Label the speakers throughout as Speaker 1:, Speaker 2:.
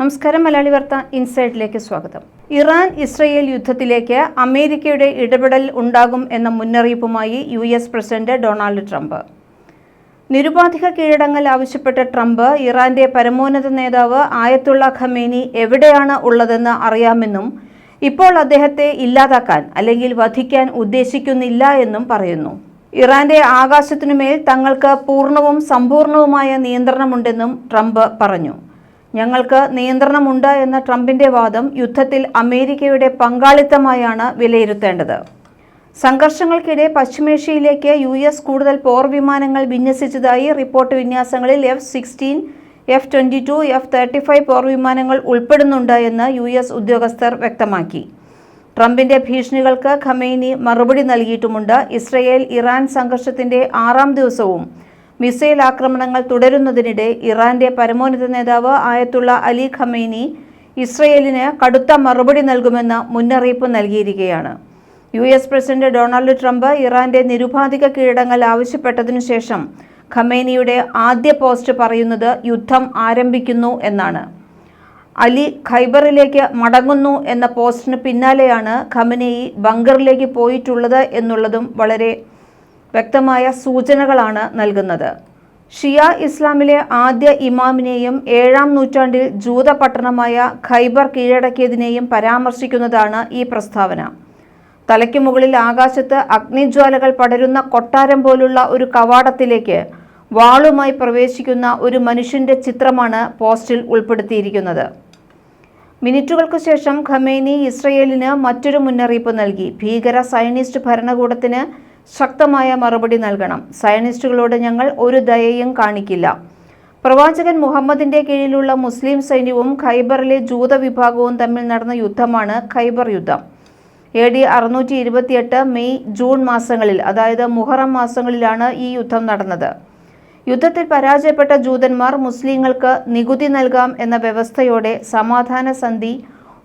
Speaker 1: നമസ്കാരം മലയാളി വാർത്ത ഇൻസൈഡിലേക്ക് സ്വാഗതം. ഇറാൻ ഇസ്രയേൽ യുദ്ധത്തിലേക്ക് അമേരിക്കയുടെ ഇടപെടൽ ഉണ്ടാകും എന്ന മുന്നറിയിപ്പുമായി U S president Donald Trump. നിരുപാധിക കീഴടങ്ങൽ ആവശ്യപ്പെട്ട ട്രംപ് ഇറാന്റെ പരമോന്നത നേതാവ് ആയത്തുള്ള ഖമേനി എവിടെയാണ് ഉള്ളതെന്ന് അറിയാമെന്നും ഇപ്പോൾ അദ്ദേഹത്തെ ഇല്ലാതാക്കാൻ അല്ലെങ്കിൽ വധിക്കാൻ ഉദ്ദേശിക്കുന്നില്ല എന്നും പറയുന്നു. ഇറാന്റെ ആകാശത്തിനുമേൽ തങ്ങൾക്ക് പൂർണവും സമ്പൂർണവുമായ നിയന്ത്രണമുണ്ടെന്നും ട്രംപ് പറഞ്ഞു. ഞങ്ങൾക്ക് നിയന്ത്രണമുണ്ട് എന്ന ട്രംപിന്റെ വാദം യുദ്ധത്തിൽ അമേരിക്കയുടെ പങ്കാളിത്തമായാണ് വിലയിരുത്തേണ്ടത്. സംഘർഷങ്ങൾക്കിടെ പശ്ചിമേഷ്യയിലേക്ക് യു എസ് കൂടുതൽ പോർ വിമാനങ്ങൾ വിന്യസിച്ചതായി report വിന്യാസങ്ങളിൽ F sixteen F twenty two F thirty five പോർ വിമാനങ്ങൾ ഉൾപ്പെടുന്നുണ്ട് എന്ന് യു എസ് ഉദ്യോഗസ്ഥർ വ്യക്തമാക്കി. ട്രംപിന്റെ ഭീഷണികൾക്ക് ഖമേനി മറുപടി നൽകിയിട്ടുമുണ്ട്. ഇസ്രയേൽ ഇറാൻ സംഘർഷത്തിന്റെ ആറാം ദിവസവും മിസൈൽ ആക്രമണങ്ങൾ തുടരുന്നതിനിടെ ഇറാന്റെ പരമോന്നത നേതാവ് ആയത്തുള്ള അലി ഖമേനി ഇസ്രയേലിന് കടുത്ത മറുപടി നൽകുമെന്ന് മുന്നറിയിപ്പ് നൽകിയിരിക്കുകയാണ്. U S president Donald Trump ഇറാന്റെ നിരുപാധിക കീഴടങ്ങൽ ആവശ്യപ്പെട്ടതിനു ശേഷം ഖമേനിയുടെ ആദ്യ പോസ്റ്റ് പറയുന്നത് യുദ്ധം ആരംഭിക്കുന്നു എന്നാണ്. അലി ഖൈബറിലേക്ക് മടങ്ങുന്നു എന്ന പോസ്റ്റിന് പിന്നാലെയാണ് ഖമനേയി ബങ്കറിലേക്ക് പോയിട്ടുള്ളത് എന്നുള്ളതും വളരെ വ്യക്തമായ സൂചനകളാണ് നൽകുന്നത്. ഷിയ ഇസ്ലാമിലെ ആദ്യ ഇമാമിനെയും ഏഴാം നൂറ്റാണ്ടിൽ ജൂത പട്ടണമായ ഖൈബർ കീഴടക്കിയതിനെയും പരാമർശിക്കുന്നതാണ് ഈ പ്രസ്താവന. തലയ്ക്ക് മുകളിൽ ആകാശത്ത് അഗ്നിജ്വാലകൾ പടരുന്ന കൊട്ടാരം പോലുള്ള ഒരു കവാടത്തിലേക്ക് വാളുമായി പ്രവേശിക്കുന്ന ഒരു മനുഷ്യന്റെ ചിത്രമാണ് പോസ്റ്റിൽ ഉൾപ്പെടുത്തിയിരിക്കുന്നത്. മിനിറ്റുകൾക്ക് ശേഷം ഖമേനി ഇസ്രയേലിന് മറ്റൊരു മുന്നറിയിപ്പ് നൽകി. ഭീകര സയനിസ്റ്റ് ഭരണകൂടത്തിന് ശക്തമായ മറുപടി നൽകണം. സയനിസ്റ്റുകളോട് ഞങ്ങൾ ഒരു ദയയും കാണിക്കില്ല. പ്രവാചകൻ മുഹമ്മദിന്റെ കീഴിലുള്ള മുസ്ലിം സൈന്യവും ഖൈബറിലെ ജൂത വിഭാഗവും തമ്മിൽ നടന്ന യുദ്ധമാണ് ഖൈബർ യുദ്ധം. എ ഡി അറുന്നൂറ്റി ഇരുപത്തിയെട്ട് മെയ് ജൂൺ മാസങ്ങളിൽ അതായത് മുഹറം മാസങ്ങളിലാണ് ഈ യുദ്ധം നടന്നത്. യുദ്ധത്തിൽ പരാജയപ്പെട്ട ജൂതന്മാർ മുസ്ലിങ്ങൾക്ക് നികുതി നൽകാം എന്ന വ്യവസ്ഥയോടെ സമാധാന സന്ധി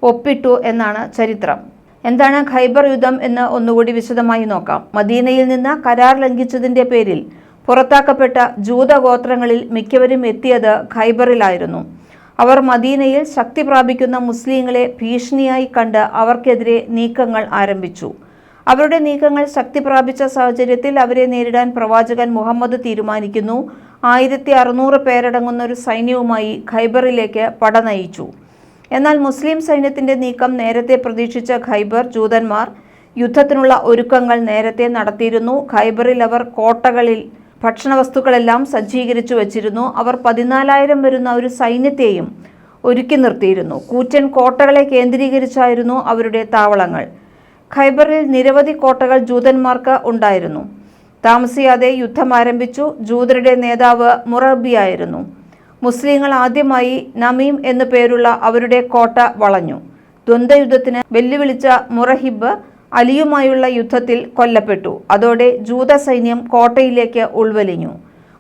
Speaker 1: ഒപ്പിട്ടു എന്നാണ് ചരിത്രം. എന്താണ് ഖൈബർ യുദ്ധം എന്ന് ഒന്നുകൂടി വിശദമായി നോക്കാം. മദീനയിൽ നിന്ന് കരാർ ലംഘിച്ചതിന്റെ പേരിൽ പുറത്താക്കപ്പെട്ട ജൂതഗോത്രങ്ങളിൽ മിക്കവരും എത്തിയത് ഖൈബറിലായിരുന്നു. അവർ മദീനയിൽ ശക്തി പ്രാപിക്കുന്ന മുസ്ലിങ്ങളെ ഭീഷണിയായി കണ്ട് അവർക്കെതിരെ നീക്കങ്ങൾ ആരംഭിച്ചു. അവരുടെ നീക്കങ്ങൾ ശക്തി പ്രാപിച്ച സാഹചര്യത്തിൽ അവരെ നേരിടാൻ പ്രവാചകൻ മുഹമ്മദ് തീരുമാനിക്കുന്നു. ആയിരത്തി അറുന്നൂറ് പേരടങ്ങുന്ന ഒരു സൈന്യവുമായി ഖൈബറിലേക്ക് പട നയിച്ചു. എന്നാൽ മുസ്ലിം സൈന്യത്തിന്റെ നീക്കം നേരത്തെ പ്രതീക്ഷിച്ച ഖൈബർ ജൂതന്മാർ യുദ്ധത്തിനുള്ള ഒരുക്കങ്ങൾ നേരത്തെ നടത്തിയിരുന്നു. ഖൈബറിൽ അവർ കോട്ടകളിൽ ഭക്ഷണവസ്തുക്കളെല്ലാം സജ്ജീകരിച്ചു വച്ചിരുന്നു. അവർ പതിനാലായിരം വരുന്ന ഒരു സൈന്യത്തെയും ഒരുക്കി നിർത്തിയിരുന്നു. കൂറ്റൻ കോട്ടകളെ കേന്ദ്രീകരിച്ചായിരുന്നു അവരുടെ താവളങ്ങൾ. ഖൈബറിൽ നിരവധി കോട്ടകൾ ജൂതന്മാർക്ക് ഉണ്ടായിരുന്നു. താമസിയാതെ യുദ്ധം ആരംഭിച്ചു. ജൂതരുടെ നേതാവ് മുറബിയായിരുന്നു മുസ്ലിങ്ങൾ ആദ്യമായി നമീം എന്നു പേരുള്ള അവരുടെ കോട്ട വളഞ്ഞു. ദ്വന്ദ്വയുദ്ധത്തിന് വെല്ലുവിളിച്ച മുറഹിബ് അലിയുമായുള്ള യുദ്ധത്തിൽ കൊല്ലപ്പെട്ടു. അതോടെ ജൂത സൈന്യം കോട്ടയിലേക്ക് ഉൾവലിഞ്ഞു.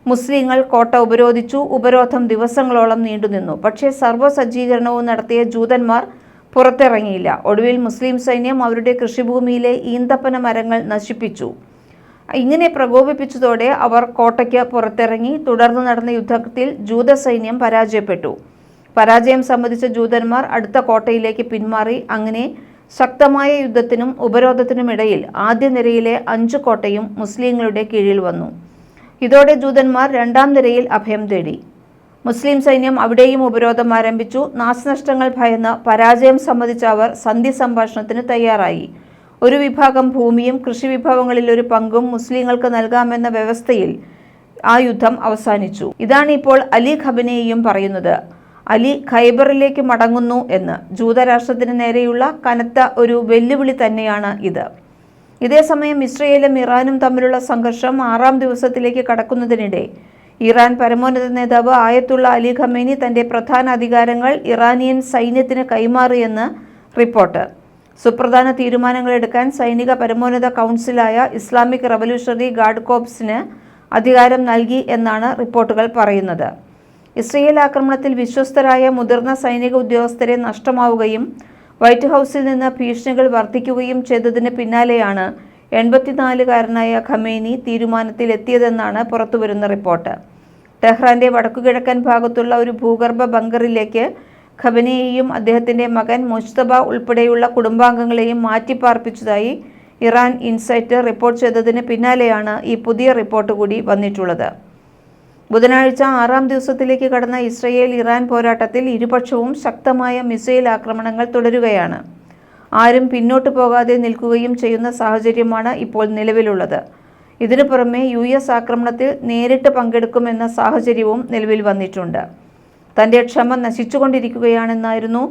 Speaker 1: മുസ്ലിങ്ങൾ കോട്ട ഉപരോധിച്ചു. ഉപരോധം ദിവസങ്ങളോളം നീണ്ടുനിന്നു പക്ഷേ സർവസജ്ജീകരണവും നടത്തിയ ജൂതന്മാർ പുറത്തിറങ്ങിയില്ല. ഒടുവിൽ മുസ്ലിം സൈന്യം അവരുടെ കൃഷിഭൂമിയിലെ ഈന്തപ്പന മരങ്ങൾ നശിപ്പിച്ചു. ഇങ്ങനെ പ്രകോപിപ്പിച്ചതോടെ അവർ കോട്ടയ്ക്ക് പുറത്തിറങ്ങി തുടർന്ന് നടന്ന യുദ്ധത്തിൽ ജൂത സൈന്യം പരാജയപ്പെട്ടു. പരാജയം സംബന്ധിച്ച ജൂതന്മാർ അടുത്ത കോട്ടയിലേക്ക് പിന്മാറി അങ്ങനെ ശക്തമായ യുദ്ധത്തിനും ഉപരോധത്തിനുമിടയിൽ ആദ്യ നിരയിലെ അഞ്ചു കോട്ടയും മുസ്ലിങ്ങളുടെ കീഴിൽ വന്നു. ഇതോടെ ജൂതന്മാർ രണ്ടാം നിരയിൽ അഭയം തേടി. മുസ്ലിം സൈന്യം അവിടെയും ഉപരോധം ആരംഭിച്ചു. നാശനഷ്ടങ്ങൾ ഭയന്ന് പരാജയം സംബന്ധിച്ച അവർ സന്ധി സംഭാഷണത്തിന് തയ്യാറായി. ഒരു വിഭാഗം ഭൂമിയും കൃഷി വിഭവങ്ങളിൽ ഒരു പങ്കും മുസ്ലിങ്ങൾക്ക് നൽകാമെന്ന വ്യവസ്ഥയിൽ ആ യുദ്ധം അവസാനിച്ചു. ഇതാണ് ഇപ്പോൾ അലി ഖബനെയും പറയുന്നത്. അലി ഖൈബറിലേക്ക് മടങ്ങുന്നു എന്ന്. ജൂതരാഷ്ട്രത്തിന് നേരെയുള്ള കനത്ത ഒരു വെല്ലുവിളി തന്നെയാണ് ഇത്. ഇതേസമയം ഇസ്രയേലും ഇറാനും തമ്മിലുള്ള സംഘർഷം ആറാം ദിവസത്തിലേക്ക് കടക്കുന്നതിനിടെ ഇറാൻ പരമോന്നത നേതാവ് ആയത്തുള്ള അലി ഖമേനി തന്റെ പ്രധാന അധികാരങ്ങൾ ഇറാനിയൻ സൈന്യത്തിന് കൈമാറിയെന്ന് റിപ്പോർട്ട്. സുപ്രധാന തീരുമാനങ്ങൾ എടുക്കാൻ സൈനിക പരമോന്നത കൗൺസിലായ ഇസ്ലാമിക് റവല്യൂഷണറി ഗാർഡ് കോപ്സിന് അധികാരം നൽകി എന്നാണ് റിപ്പോർട്ടുകൾ പറയുന്നത്. ഇസ്രയേൽ ആക്രമണത്തിൽ വിശ്വസ്തരായ മുതിർന്ന സൈനിക ഉദ്യോഗസ്ഥരെ നഷ്ടമാവുകയും വൈറ്റ് ഹൗസിൽ നിന്ന് ഭീഷണികൾ വർദ്ധിക്കുകയും ചെയ്തതിന് പിന്നാലെയാണ് എൺപത്തിനാലുകാരനായ ഖമേനി തീരുമാനത്തിൽ എത്തിയതെന്നാണ് പുറത്തുവരുന്ന റിപ്പോർട്ട്. ടെഹ്റാന്റെ വടക്കുകിഴക്കൻ ഭാഗത്തുള്ള ഒരു ഭൂഗർഭ ബങ്കറിലേക്ക് ഖബനെയെയും അദ്ദേഹത്തിന്റെ മകൻ മുസ്തബ ഉൾപ്പെടെയുള്ള കുടുംബാംഗങ്ങളെയും മാറ്റിപ്പാർപ്പിച്ചതായി ഇറാൻ ഇൻസൈറ്റ് റിപ്പോർട്ട് ചെയ്തതിന് പിന്നാലെയാണ് ഈ പുതിയ റിപ്പോർട്ട് കൂടി വന്നിട്ടുള്ളത്. ബുധനാഴ്ച ആറാം ദിവസത്തിലേക്ക് കടന്ന ഇസ്രയേൽ ഇറാൻ പോരാട്ടത്തിൽ ഇരുപക്ഷവും ശക്തമായ മിസൈൽ ആക്രമണങ്ങൾ തുടരുകയാണ്. ആരും പിന്നോട്ട് പോകാതെ നിൽക്കുകയും ചെയ്യുന്ന സാഹചര്യമാണ് ഇപ്പോൾ നിലവിലുള്ളത്. ഇതിനു പുറമെ യു എസ് ആക്രമണത്തിൽ നേരിട്ട് പങ്കെടുക്കുമെന്ന സാഹചര്യവും നിലവിൽ വന്നിട്ടുണ്ട്. തന്റെ ക്ഷമ നശിച്ചുകൊണ്ടിരിക്കുകയാണെന്നായിരുന്നു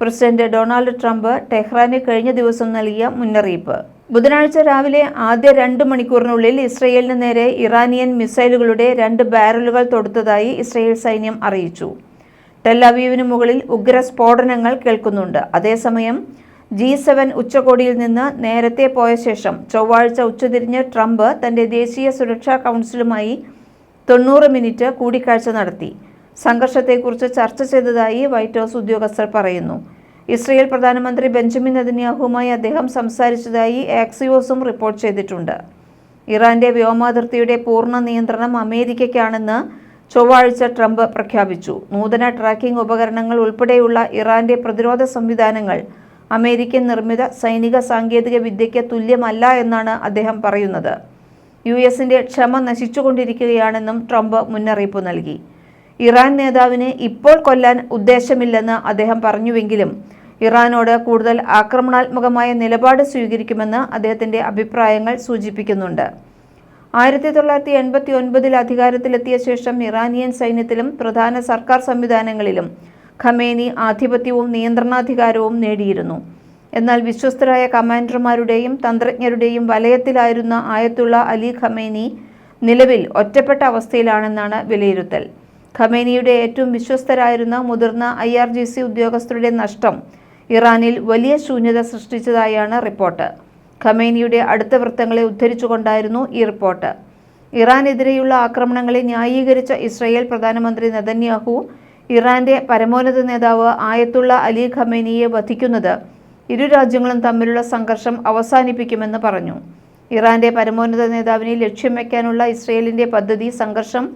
Speaker 1: പ്രസിഡന്റ് ഡൊണാൾഡ് ട്രംപ് ടെഹ്റാന് കഴിഞ്ഞ ദിവസം നൽകിയ മുന്നറിയിപ്പ്. ബുധനാഴ്ച രാവിലെ ആദ്യ രണ്ട് മണിക്കൂറിനുള്ളിൽ ഇസ്രയേലിന് നേരെ ഇറാനിയൻ മിസൈലുകളുടെ രണ്ട് ബാരലുകൾ തൊടുത്തതായി ഇസ്രയേൽ സൈന്യം അറിയിച്ചു. ടെല്ലവീവിന് മുകളിൽ ഉഗ്ര സ്ഫോടനങ്ങൾ കേൾക്കുന്നുണ്ട്. അതേസമയം ജി സെവൻ ഉച്ചകോടിയിൽ നിന്ന് നേരത്തെ പോയ ശേഷം ചൊവ്വാഴ്ച ഉച്ചതിരിഞ്ഞ് ട്രംപ് തന്റെ ദേശീയ സുരക്ഷാ കൗൺസിലുമായി തൊണ്ണൂറ് മിനിറ്റ് കൂടിക്കാഴ്ച നടത്തി. സംഘർഷത്തെക്കുറിച്ച് ചർച്ച ചെയ്തതായി വൈറ്റ് ഹൗസ് ഉദ്യോഗസ്ഥർ പറയുന്നു. ഇസ്രയേൽ പ്രധാനമന്ത്രി ബെഞ്ചമിൻ നദിന്യാഹുമായി അദ്ദേഹം സംസാരിച്ചതായി ആക്സിയോസും റിപ്പോർട്ട് ചെയ്തിട്ടുണ്ട്. ഇറാന്റെ വ്യോമാതിർത്തിയുടെ പൂർണ നിയന്ത്രണം അമേരിക്കയ്ക്കാണെന്ന് ചൊവ്വാഴ്ച ട്രംപ് പ്രഖ്യാപിച്ചു. നൂതന ട്രാക്കിംഗ് ഉപകരണങ്ങൾ ഉൾപ്പെടെയുള്ള ഇറാന്റെ പ്രതിരോധ സംവിധാനങ്ങൾ അമേരിക്കൻ നിർമ്മിത സൈനിക സാങ്കേതിക വിദ്യയ്ക്ക് തുല്യമല്ല എന്നാണ് അദ്ദേഹം പറയുന്നത്. യു എസിന്റെ ക്ഷമ നശിച്ചുകൊണ്ടിരിക്കുകയാണെന്നും ട്രംപ് മുന്നറിയിപ്പ് നൽകി. ഇറാൻ നേതാവിനെ ഇപ്പോൾ കൊല്ലാൻ ഉദ്ദേശമില്ലെന്ന് അദ്ദേഹം പറഞ്ഞുവെങ്കിലും ഇറാനോട് കൂടുതൽ ആക്രമണാത്മകമായ നിലപാട് സ്വീകരിക്കുമെന്ന് അദ്ദേഹത്തിന്റെ അഭിപ്രായങ്ങൾ സൂചിപ്പിക്കുന്നുണ്ട്. ആയിരത്തി തൊള്ളായിരത്തി എൺപത്തി ഒൻപതിൽ അധികാരത്തിലെത്തിയ ശേഷം ഇറാനിയൻ സൈന്യത്തിലും പ്രധാന സർക്കാർ സംവിധാനങ്ങളിലും ഖമേനി ആധിപത്യവും നിയന്ത്രണാധികാരവും നേടിയിരുന്നു. എന്നാൽ വിശ്വസ്തരായ കമാൻഡർമാരുടെയും തന്ത്രജ്ഞരുടെയും വലയത്തിലായിരുന്ന ആയത്തുള്ള അലി ഖമേനി നിലവിൽ ഒറ്റപ്പെട്ട അവസ്ഥയിലാണെന്നാണ് വിലയിരുത്തൽ. ഖമേനിയുടെ ഏറ്റവും വിശ്വസ്തരായിരുന്ന മുതിർന്ന ഐ ആർ ജി സി ഉദ്യോഗസ്ഥരുടെ നഷ്ടം ഇറാനിൽ വലിയ ശൂന്യത സൃഷ്ടിച്ചതായാണ് റിപ്പോർട്ട്. ഖമേനിയുടെ അടുത്ത വൃത്തങ്ങളെ ഉദ്ധരിച്ചുകൊണ്ടായിരുന്നു ഈ റിപ്പോർട്ട്. ഇറാനെതിരെയുള്ള ആക്രമണങ്ങളെ ന്യായീകരിച്ച ഇസ്രയേൽ പ്രധാനമന്ത്രി നെതന്യാഹു ഇറാന്റെ പരമോന്നത നേതാവ് ആയത്തുള്ള അലി ഖമേനിയെ വധിക്കുന്നത് ഇരു രാജ്യങ്ങളും തമ്മിലുള്ള സംഘർഷം അവസാനിപ്പിക്കുമെന്ന് പറഞ്ഞു. ഇറാന്റെ പരമോന്നത നേതാവിനെ ലക്ഷ്യം വയ്ക്കാനുള്ള ഇസ്രയേലിന്റെ പദ്ധതി സംഘർഷം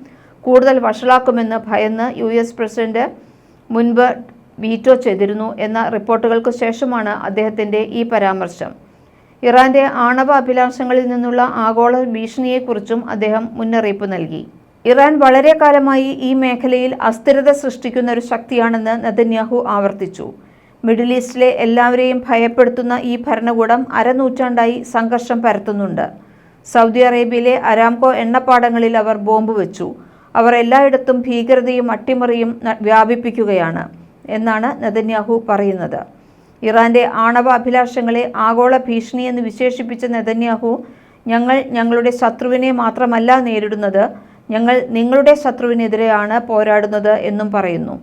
Speaker 1: കൂടുതൽ വഷളാക്കുമെന്ന് ഭയന്ന് യു എസ് പ്രസിഡന്റ് മുൻപ് വീറ്റോ ചെയ്തിരുന്നു എന്ന റിപ്പോർട്ടുകൾക്ക് ശേഷമാണ് അദ്ദേഹത്തിന്റെ ഈ പരാമർശം. ഇറാന്റെ ആണവ അഭിലാഷങ്ങളിൽ നിന്നുള്ള ആഗോള ഭീഷണിയെക്കുറിച്ചും അദ്ദേഹം മുന്നറിയിപ്പ് നൽകി. ഇറാൻ വളരെ കാലമായി ഈ മേഖലയിൽ അസ്ഥിരത സൃഷ്ടിക്കുന്ന ഒരു ശക്തിയാണെന്ന് നെതന്യാഹു ആവർത്തിച്ചു. മിഡിൽ ഈസ്റ്റിലെ എല്ലാവരെയും ഭയപ്പെടുത്തുന്ന ഈ ഭരണകൂടം അരനൂറ്റാണ്ടായി സംഘർഷം പരത്തുന്നുണ്ട്. സൗദി അറേബ്യയിലെ അരാംകോ എണ്ണപ്പാടങ്ങളിൽ അവർ ബോംബ് വെച്ചു. അവർ എല്ലായിടത്തും ഭീകരതയും അട്ടിമറിയും വ്യാപിപ്പിക്കുകയാണ് എന്നാണ് നെതന്യാഹു പറയുന്നത്. ഇറാന്റെ ആണവ അഭിലാഷങ്ങളെ ആഗോള ഭീഷണിയെന്ന് വിശേഷിപ്പിച്ച നെതന്യാഹു ഞങ്ങൾ ഞങ്ങളുടെ ശത്രുവിനെ മാത്രമല്ല നേരിടുന്നത് ഞങ്ങൾ നിങ്ങളുടെ ശത്രുവിനെതിരെയാണ് പോരാടുന്നത് എന്നും പറയുന്നു.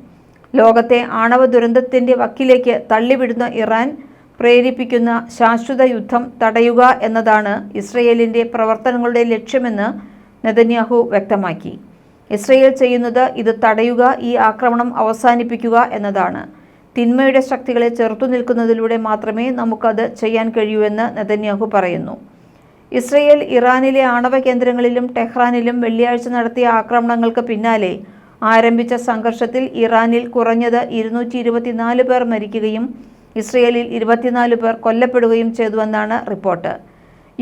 Speaker 1: ലോകത്തെ ആണവ ദുരന്തത്തിന്റെ വക്കിലേക്ക് തള്ളിവിടുന്ന ഇറാൻ പ്രേരിപ്പിക്കുന്ന ശാശ്വത യുദ്ധം തടയുക എന്നതാണ് ഇസ്രയേലിന്റെ പ്രവർത്തനങ്ങളുടെ ലക്ഷ്യമെന്ന് നെതന്യാഹു വ്യക്തമാക്കി. ഇസ്രയേൽ ചെയ്യുന്നത് ഇത് തടയുക ഈ ആക്രമണം അവസാനിപ്പിക്കുക എന്നതാണ്. തിന്മയുടെ ശക്തികളെ ചെറുത്തു നിൽക്കുന്നതിലൂടെ മാത്രമേ നമുക്കത് ചെയ്യാൻ കഴിയൂ എന്ന് നെതന്യാഹു പറയുന്നു. ഇസ്രയേൽ ഇറാനിലെ ആണവ കേന്ദ്രങ്ങളിലും ടെഹ്റാനിലും വെള്ളിയാഴ്ച നടത്തിയ ആക്രമണങ്ങൾക്ക് പിന്നാലെ ആരംഭിച്ച സംഘർഷത്തിൽ ഇറാനിൽ കുറഞ്ഞത് ഇരുന്നൂറ്റി ഇരുപത്തിനാല് പേർ മരിക്കുകയും ഇസ്രയേലിൽ ഇരുപത്തിനാല് പേർ കൊല്ലപ്പെടുകയും ചെയ്തുവെന്നാണ് റിപ്പോർട്ട്.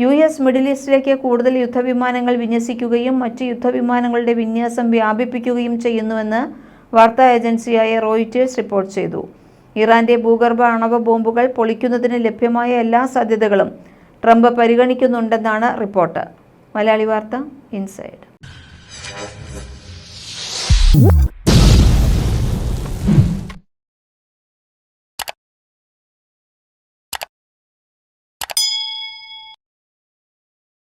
Speaker 1: യു എസ് മിഡിൽ ഈസ്റ്റിലേക്ക് കൂടുതൽ യുദ്ധവിമാനങ്ങൾ വിന്യസിക്കുകയും മറ്റ് യുദ്ധവിമാനങ്ങളുടെ വിന്യാസം വ്യാപിപ്പിക്കുകയും ചെയ്യുന്നുവെന്ന് വാർത്താ ഏജൻസിയായ റോയിറ്റേഴ്സ് റിപ്പോർട്ട് ചെയ്തു. ഇറാന്റെ ഭൂഗർഭ ആണവ ബോംബുകൾ പൊളിക്കുന്നതിന് ലഭ്യമായ എല്ലാ സാധ്യതകളും ട്രംപ് പരിഗണിക്കുന്നുണ്ടെന്നാണ് റിപ്പോർട്ട്. മലയാളി വാർത്ത ഇൻസൈഡ്.